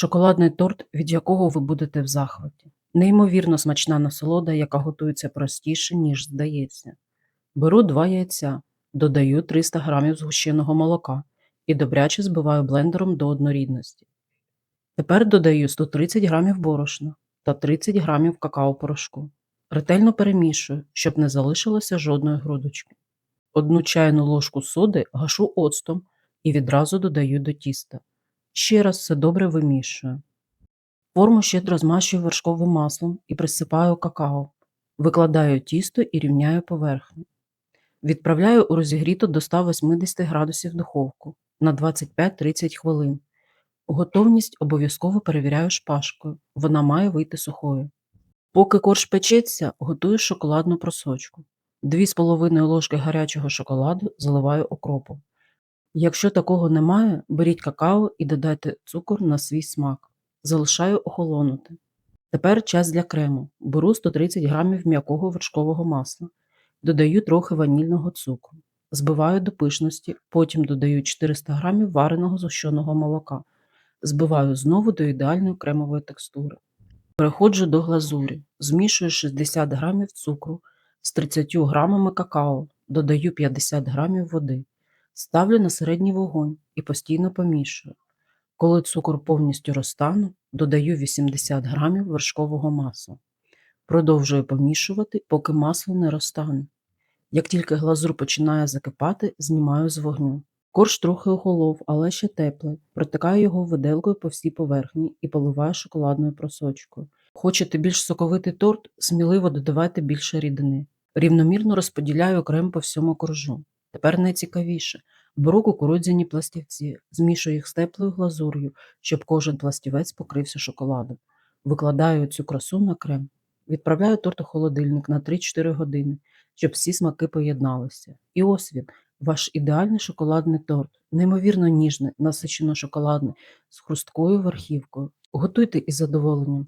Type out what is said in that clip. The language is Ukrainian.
Шоколадний торт, від якого ви будете в захваті. Неймовірно смачна насолода, яка готується простіше, ніж здається. Беру два яйця, додаю 300 г згущеного молока і добряче збиваю блендером до однорідності. Тепер додаю 130 г борошна та 30 г какао-порошку. Ретельно перемішую, щоб не залишилося жодної грудочки. Одну чайну ложку соди гашу оцтом і відразу додаю до тіста. Ще раз все добре вимішую. Форму щедро змащую вершковим маслом і присипаю какао. Викладаю тісто і рівняю поверхню. Відправляю у розігріту до 180 градусів духовку на 25-30 хвилин. Готовність обов'язково перевіряю шпажкою, вона має вийти сухою. Поки корж печеться, готую шоколадну просочку. 2,5 ложки гарячого шоколаду заливаю окропом. Якщо такого немає, беріть какао і додайте цукор на свій смак. Залишаю охолонути. Тепер час для крему. Беру 130 г м'якого вершкового масла. Додаю трохи ванільного цукру. Збиваю до пишності, потім додаю 400 г вареного згущеного молока. Збиваю знову до ідеальної кремової текстури. Переходжу до глазурі. Змішую 60 г цукру з 30 г какао, додаю 50 г води. Ставлю на середній вогонь і постійно помішую. Коли цукор повністю розтане, додаю 80 г вершкового масла. Продовжую помішувати, поки масло не розтане. Як тільки глазур починає закипати, знімаю з вогню. Корж трохи охолов, але ще теплий. Протикаю його виделкою по всій поверхні і поливаю шоколадною просочкою. Хочете більш соковитий торт, сміливо додавайте більше рідини. Рівномірно розподіляю крем по всьому коржу. Тепер найцікавіше. Беру кукурудзяні пластівці, змішую їх з теплою глазур'ю, щоб кожен пластівець покрився шоколадом. Викладаю цю красу на крем. Відправляю торт у холодильник на 3-4 години, щоб всі смаки поєдналися. І ось він, ваш ідеальний шоколадний торт, неймовірно ніжний, насичено шоколадний, з хрусткою верхівкою. Готуйте із задоволенням.